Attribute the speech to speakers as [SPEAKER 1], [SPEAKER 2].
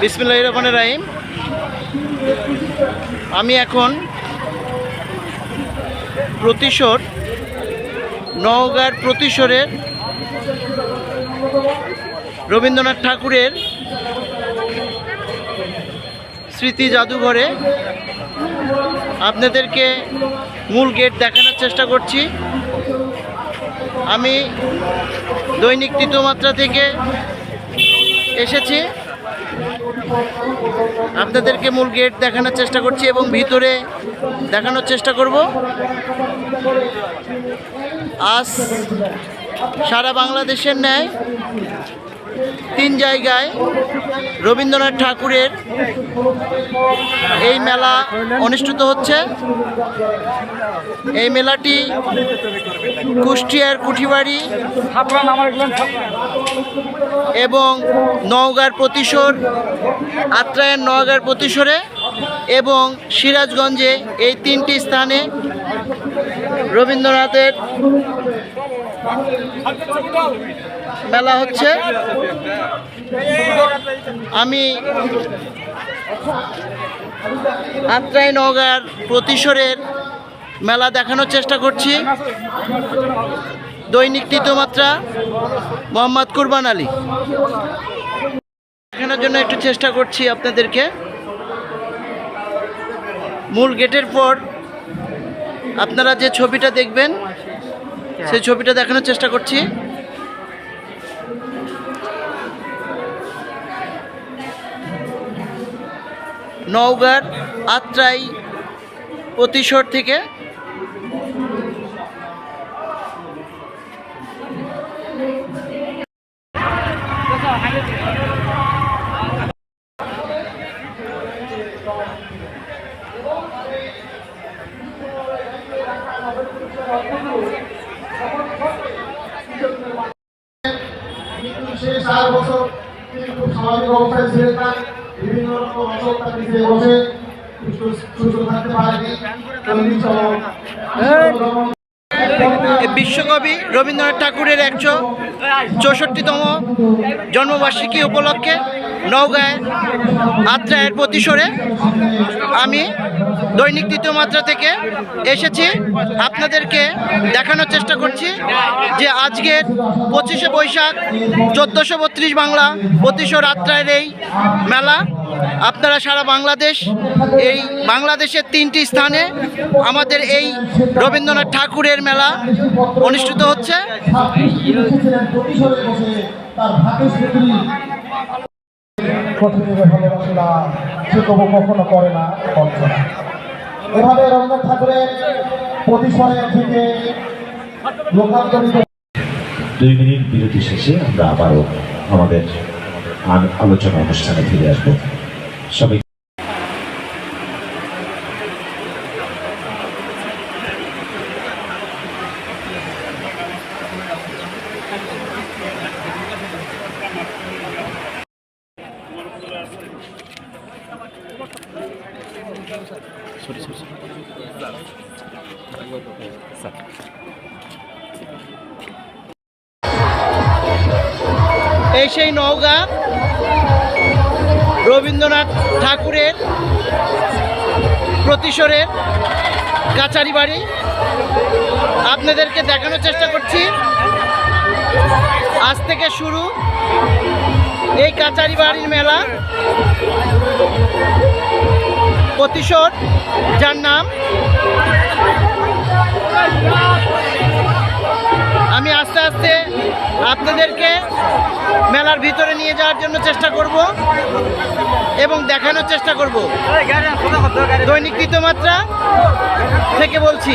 [SPEAKER 1] বিসমিল্লাহ রহমান রাহিম। আমি এখন প্রতিশোর, নওগাঁর প্রতিশোরের রবীন্দ্রনাথ ঠাকুরের স্মৃতি জাদুঘরে আপনাদেরকে মূল গেট দেখানোর চেষ্টা করছি। আমি দৈনিক তৃতীয় মাত্রা থেকে এসেছি। আপনাদেরকে মূল গেট দেখানোর চেষ্টা করছি এবং ভিতরে দেখানোর চেষ্টা করব। আজ সারা বাংলাদেশের ন্যায় তিন জায়গায় রবীন্দ্রনাথ ঠাকুরের এই মেলা অনুষ্ঠিত হচ্ছে। এই মেলাটি কুষ্টিয়ার কুঠিবাড়ি এবং নওগাঁর প্রতিশোর আত্রায়ের নওগাঁর প্রতিশোরে এবং সিরাজগঞ্জে এই তিনটি স্থানে রবীন্দ্রনাথের মেলা হচ্ছে। আমি আত্রাই নওগাঁর প্রতিশোরের মেলা দেখানোর চেষ্টা করছি। দৈনিক তৃতীয় মাত্রা মোহাম্মদ কুরবান আলী। দেখানোর জন্য একটু চেষ্টা করছি আপনাদেরকে। মূল গেটের পর আপনারা যে ছবিটা দেখবেন সেই ছবিটা দেখানোর চেষ্টা করছি। নওগাঁর আত্রাই প্রতিশোর থেকে
[SPEAKER 2] কিন্তু সে চার বছর তিনি খুব স্বাভাবিক অবস্থায় ছিলেন না। বিভিন্ন রকম অসুখ তার নিজে বসে সুস্থ- থাকতে পারেনি।
[SPEAKER 1] বিশ্বকবি রবীন্দ্রনাথ ঠাকুরের একশো চৌষট্টিতম জন্মবার্ষিকী উপলক্ষে নওগাঁয় আত্রায়ের প্রতিশোরে আমি দৈনিক তৃতীয় মাত্রা থেকে এসেছি। আপনাদেরকে দেখানোর চেষ্টা করছি যে আজকের পঁচিশে বৈশাখ চোদ্দোশো বত্রিশ বাংলা প্রতিশোর আত্রায়ের এই মেলা। আপনারা সারা বাংলাদেশ, এই বাংলাদেশের তিনটি স্থানে আমাদের এই রবীন্দ্রনাথ ঠাকুরের মেলা অনুষ্ঠিত হচ্ছে।
[SPEAKER 2] এসেছিলেন প্রতিশোধে বসে তার ভাগ্য স্মৃতি কঠিনের ভালোবাসে না সে তবু কখনো করে না। কল্পনা এভাবে রবীন্দ্রনাথ ঠাকুরের প্রতিশোধের থেকে লোকান্তরিত
[SPEAKER 3] দুই মিনিট বিরতি শেষে আমরা আবারও আমাদের আলোচনা অনুষ্ঠানে ফিরে আসব। সবাই
[SPEAKER 1] এই সেই নওগাঁ রবীন্দ্রনাথ ঠাকুরের প্রতিশোরের কাচারি বাড়ি। আপনাদেরকে দেখানোর চেষ্টা করছি। আজ থেকে শুরু। এই কাচারি বাড়ির মেলা। প্রতিশোধ, যার নাম? আমি আস্তে আস্তে আপনাদেরকে মেলার ভিতরে নিয়ে যাওয়ার জন্য চেষ্টা করব এবং দেখানোর চেষ্টা করব। দৈনিক মাত্রা থেকে বলছি।